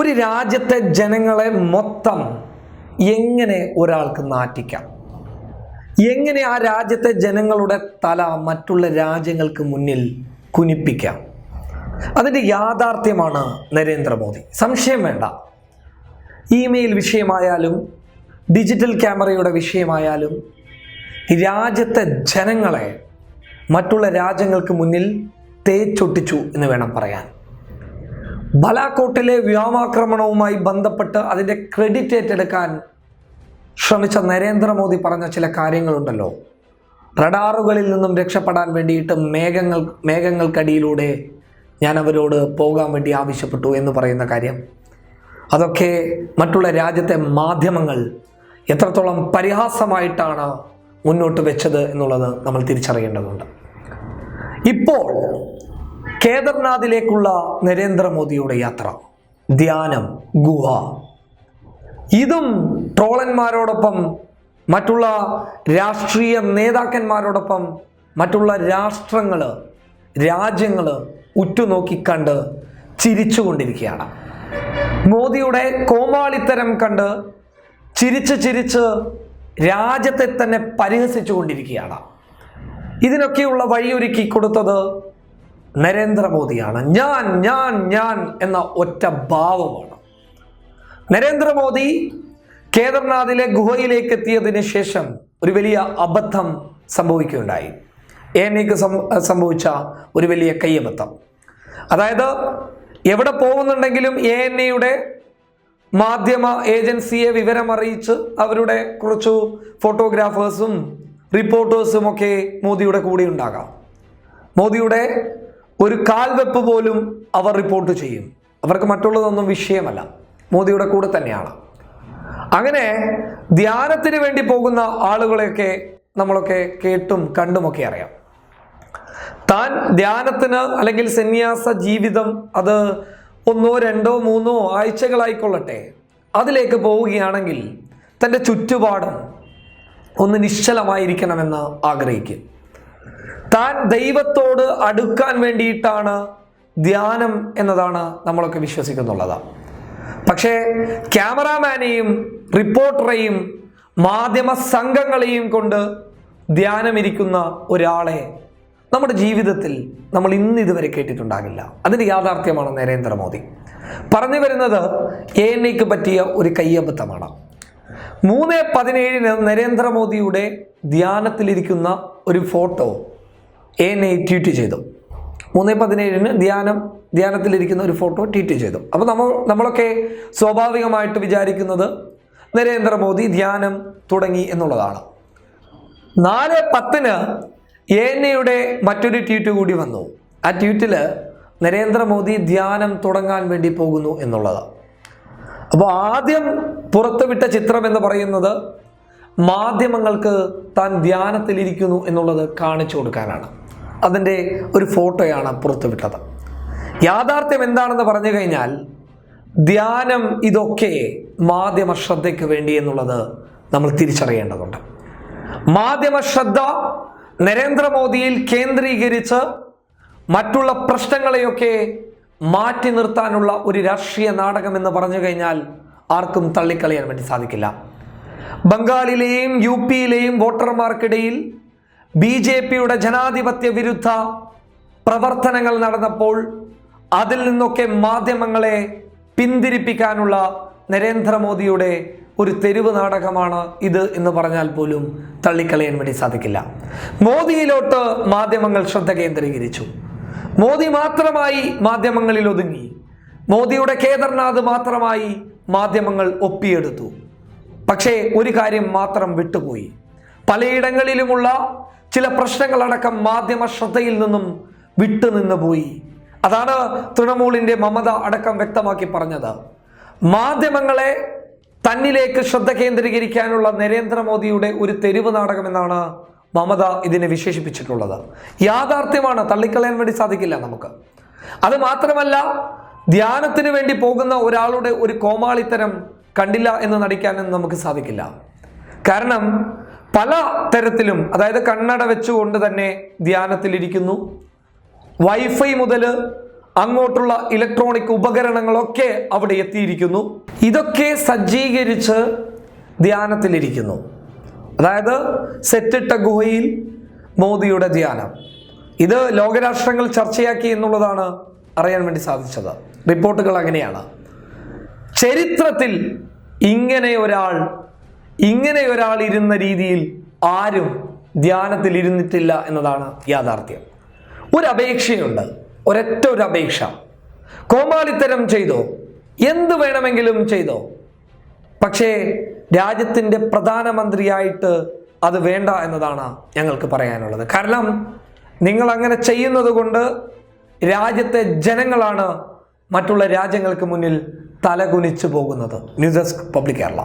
ഒരു രാജ്യത്തെ ജനങ്ങളെ മൊത്തം എങ്ങനെ ഒരാൾക്ക് നാറ്റിക്കാം? എങ്ങനെ ആ രാജ്യത്തെ ജനങ്ങളുടെ തല മറ്റുള്ള രാജ്യങ്ങൾക്ക് മുന്നിൽ കുനിപ്പിക്കാം? അതിന്റെ യാഥാർത്ഥ്യമാണ് നരേന്ദ്രമോദി. സംശയം വേണ്ട. ഇമെയിൽ വിഷയമായാലും ഡിജിറ്റൽ ക്യാമറയുടെ വിഷയമായാലും രാജ്യത്തെ ജനങ്ങളെ മറ്റുള്ള രാജ്യങ്ങൾക്ക് മുന്നിൽ തേച്ചൊട്ടിച്ചു എന്ന് വേണം പറയാൻ. ബലാക്കോട്ടിലെ വ്യോമാക്രമണവുമായി ബന്ധപ്പെട്ട് അതിന്റെ ക്രെഡിറ്റ് ഏറ്റെടുക്കാൻ ശ്രമിച്ച നരേന്ദ്രമോദി പറഞ്ഞ ചില കാര്യങ്ങളുണ്ടല്ലോ. റഡാറുകളിൽ നിന്നും രക്ഷപ്പെടാൻ വേണ്ടിയിട്ട് മേഘങ്ങൾ മേഘങ്ങൾക്കടിയിലൂടെ ഞാൻ അവരോട് പോകാൻ വേണ്ടി ആവശ്യപ്പെട്ടു എന്ന് പറയുന്ന കാര്യം. അതൊക്കെ മറ്റുള്ള രാജ്യത്തെ മാധ്യമങ്ങൾ എത്രത്തോളം പരിഹാസമായിട്ടാണ് മുന്നോട്ട് വെച്ചത് എന്നുള്ളത് നമ്മൾ തിരിച്ചറിയേണ്ടതുണ്ട്. ഇപ്പോൾ കേദർനാഥിലേക്കുള്ള നരേന്ദ്രമോദിയുടെ യാത്ര ധ്യാനം ഗുഹ. ഇതും ട്രോളന്മാരോടൊപ്പം മറ്റുള്ള രാഷ്ട്രീയ നേതാക്കന്മാരോടൊപ്പം മറ്റുള്ള രാഷ്ട്രങ്ങൾ രാജ്യങ്ങൾ ഉറ്റുനോക്കിക്കണ്ട് ചിരിച്ചുകൊണ്ടിരിക്കുകയാണ്. മോദിയുടെ കോമാളിത്തരം കണ്ട് ചിരിച്ച് ചിരിച്ച് രാജ്യത്തെ തന്നെ പരിഹസിച്ചുകൊണ്ടിരിക്കുകയാണ്. ഇതിനൊക്കെയുള്ള വഴിയൊരുക്കി കൊടുത്തത് നരേന്ദ്രമോദിയാണ്. ഞാൻ ഞാൻ ഞാൻ എന്ന ഒറ്റ ഭാവമാണ്. നരേന്ദ്രമോദി കേദർനാഥിലെ ഗുഹയിലേക്ക് എത്തിയതിന് ശേഷം ഒരു വലിയ അബദ്ധം സംഭവിക്കുകയുണ്ടായി. എനിക്ക് സംഭവിച്ച ഒരു വലിയ കയ്യബദ്ധം. അതായത് എവിടെ പോകുന്നുണ്ടെങ്കിലും എ എൻ എയുടെ മാധ്യമ ഏജൻസിയെ വിവരമറിയിച്ച് അവരുടെ കുറച്ചു ഫോട്ടോഗ്രാഫേഴ്സും റിപ്പോർട്ടേഴ്സും ഒക്കെ മോദിയുടെ കൂടെ ഉണ്ടാകാം. മോദിയുടെ ഒരു കാൽവെപ്പ് പോലും അവർ റിപ്പോർട്ട് ചെയ്യും. അവർക്ക് മറ്റുള്ളതൊന്നും വിഷയമല്ല. മോദിയുടെ കൂടെ തന്നെയാണ്. അങ്ങനെ ധ്യാനത്തിന് വേണ്ടി പോകുന്ന ആളുകളെയൊക്കെ നമ്മളൊക്കെ കേട്ടും കണ്ടുമൊക്കെ അറിയാം. താൻ ധ്യാനത്തിന് അല്ലെങ്കിൽ സന്യാസ ജീവിതം അത് ഒന്നോ രണ്ടോ മൂന്നോ ആഴ്ചകളായിക്കൊള്ളട്ടെ. അതിലേക്ക് പോവുകയാണെങ്കിൽ തന്റെ ചുറ്റുപാടും ഒന്ന് നിശ്ചലമായിരിക്കണമെന്ന് ആഗ്രഹിക്കും. താൻ ദൈവത്തോട് അടുക്കാൻ വേണ്ടിയിട്ടാണ് ധ്യാനം എന്നതാണ് നമ്മളൊക്കെ വിശ്വസിക്കുന്നുള്ളത്. പക്ഷേ ക്യാമറാമാനെയും റിപ്പോർട്ടറെയും മാധ്യമ സംഘങ്ങളെയും കൊണ്ട് ധ്യാനമിരിക്കുന്ന ഒരാളെ നമ്മുടെ ജീവിതത്തിൽ നമ്മൾ ഇന്ന് ഇതുവരെ കേട്ടിട്ടുണ്ടാകില്ല. അതിന്റെ യാഥാർത്ഥ്യമാണ് നരേന്ദ്രമോദി പറഞ്ഞു വരുന്നത് എ എൻ ഐക്ക് പറ്റിയ ഒരു കയ്യബദ്ധമാണ്. മൂന്ന് പതിനേഴിന് നരേന്ദ്രമോദിയുടെ ധ്യാനത്തിലിരിക്കുന്ന ഒരു ഫോട്ടോ എ ഐ ട്വീറ്റ് ചെയ്തു. മൂന്ന് പതിനേഴിന് ധ്യാനം ധ്യാനത്തിലിരിക്കുന്ന ഒരു ഫോട്ടോ ട്വീറ്റ് ചെയ്തു. അപ്പോൾ നമ്മൾ നമ്മളൊക്കെ സ്വാഭാവികമായിട്ട് വിചാരിക്കുന്നത് നരേന്ദ്രമോദി ധ്യാനം തുടങ്ങി എന്നുള്ളതാണ്. നാല് പത്തിന് എ എയുടെ മറ്റൊരു ട്വീറ്റ് കൂടി വന്നു. ആ ട്വീറ്റിൽ നരേന്ദ്രമോദി ധ്യാനം തുടങ്ങാൻ വേണ്ടി പോകുന്നു എന്നുള്ളത്. അപ്പോൾ ആദ്യം പുറത്തുവിട്ട ചിത്രം എന്ന് പറയുന്നത് മാധ്യമങ്ങൾക്ക് താൻ ധ്യാനത്തിലിരിക്കുന്നു എന്നുള്ളത് കാണിച്ചു കൊടുക്കാനാണ്. അതിന്റെ ഒരു ഫോട്ടോയാണ് പുറത്തുവിട്ടത് യാഥാർത്ഥ്യം എന്താണെന്ന് പറഞ്ഞു കഴിഞ്ഞാൽ ധ്യാനം ഇതൊക്കെ മാധ്യമ ശ്രദ്ധയ്ക്ക് വേണ്ടി എന്നുള്ളത് നമ്മൾ തിരിച്ചറിയേണ്ടതുണ്ട്. മാധ്യമ ശ്രദ്ധ നരേന്ദ്രമോദിയിൽ കേന്ദ്രീകരിച്ച് മറ്റുള്ള പ്രശ്നങ്ങളെയൊക്കെ മാറ്റി നിർത്താനുള്ള ഒരു രാഷ്ട്രീയ നാടകം എന്ന് പറഞ്ഞു കഴിഞ്ഞാൽ ആർക്കും തള്ളിക്കളയാൻ വേണ്ടി സാധിക്കില്ല. ബംഗാളിലെയും യു പിയിലെയും വോട്ടർമാർക്കിടയിൽ ബി ജെ പിയുടെ ജനാധിപത്യ വിരുദ്ധ പ്രവർത്തനങ്ങൾ നടന്നപ്പോൾ അതിൽ നിന്നൊക്കെ മാധ്യമങ്ങളെ പിന്തിരിപ്പിക്കാനുള്ള നരേന്ദ്രമോദിയുടെ ഒരു തെരുവ് നാടകമാണ് ഇത് എന്ന് പറഞ്ഞാൽ പോലും തള്ളിക്കളയാൻ വേണ്ടി സാധിക്കില്ല. മോദിയിലോട്ട് മാധ്യമങ്ങൾ ശ്രദ്ധ കേന്ദ്രീകരിച്ചു. മോദി മാത്രമായി മാധ്യമങ്ങളിൽ ഒതുങ്ങി. മോദിയുടെ കേദർനാഥ് മാത്രമായി മാധ്യമങ്ങൾ ഒപ്പിയെടുത്തു. പക്ഷേ ഒരു കാര്യം മാത്രം വിട്ടുപോയി. പലയിടങ്ങളിലുമുള്ള ചില പ്രശ്നങ്ങളടക്കം മാധ്യമ ശ്രദ്ധയിൽ നിന്നും വിട്ടുനിന്ന് പോയി. അതാണ് തൃണമൂലിന്റെ മമത അടക്കം വ്യക്തമാക്കി പറഞ്ഞത്. മാധ്യമങ്ങളെ തന്നിലേക്ക് ശ്രദ്ധ കേന്ദ്രീകരിക്കാനുള്ള നരേന്ദ്രമോദിയുടെ ഒരു തെരുവ് നാടകമെന്നാണ് മമത ഇതിനെ വിശേഷിപ്പിച്ചിട്ടുള്ളത്. യാഥാർത്ഥ്യമാണ് തള്ളിക്കളയാൻ വേണ്ടി സാധിക്കില്ല നമുക്ക്. അത് മാത്രമല്ല ധ്യാനത്തിന് വേണ്ടി പോകുന്ന ഒരാളുടെ ഒരു കോമാളിത്തരം കണ്ടില്ല എന്ന് നടിക്കാനും നമുക്ക് സാധിക്കില്ല. കാരണം പല തരത്തിലും അതായത് കണ്ണട വെച്ചുകൊണ്ട് തന്നെ ധ്യാനത്തിലിരിക്കുന്നു. വൈഫൈ മുതൽ അങ്ങോട്ടുള്ള ഇലക്ട്രോണിക് ഉപകരണങ്ങളൊക്കെ അവിടെ എത്തിയിരിക്കുന്നു. ഇതൊക്കെ സജ്ജീകരിച്ച് ധ്യാനത്തിലിരിക്കുന്നു. അതായത് സെറ്റിട്ട ഗുഹയിൽ മോദിയുടെ ധ്യാനം. ഇത് ലോകരാഷ്ട്രങ്ങൾ ചർച്ചയാക്കി എന്നുള്ളതാണ് അറിയാൻ വേണ്ടി സാധിച്ചത്. റിപ്പോർട്ടുകൾ അങ്ങനെയാണ്. ചരിത്രത്തിൽ ഇങ്ങനെ ഒരാൾ ഇങ്ങനെ ഒരാൾ ഇരുന്ന രീതിയിൽ ആരും ധ്യാനത്തിൽ ഇരുന്നിട്ടില്ല എന്നതാണ് യാഥാർത്ഥ്യം. ഒരു അപേക്ഷയുണ്ട് ഒരൊറ്റ ഒരു അപേക്ഷ. കോമാളിത്തരം ചെയ്തോ എന്ത് വേണമെങ്കിലും ചെയ്തോ. പക്ഷേ രാജ്യത്തിന്റെ പ്രധാനമന്ത്രിയായിട്ട് അത് വേണ്ട എന്നതാണ് ഞങ്ങൾക്ക് പറയാനുള്ളത്. കാരണം നിങ്ങൾ അങ്ങനെ ചെയ്യുന്നത് കൊണ്ട് രാജ്യത്തെ ജനങ്ങളാണ് മറ്റുള്ള രാജ്യങ്ങൾക്ക് മുന്നിൽ തലകുനിച്ചു പോകുന്നത്. News desk public Kerala.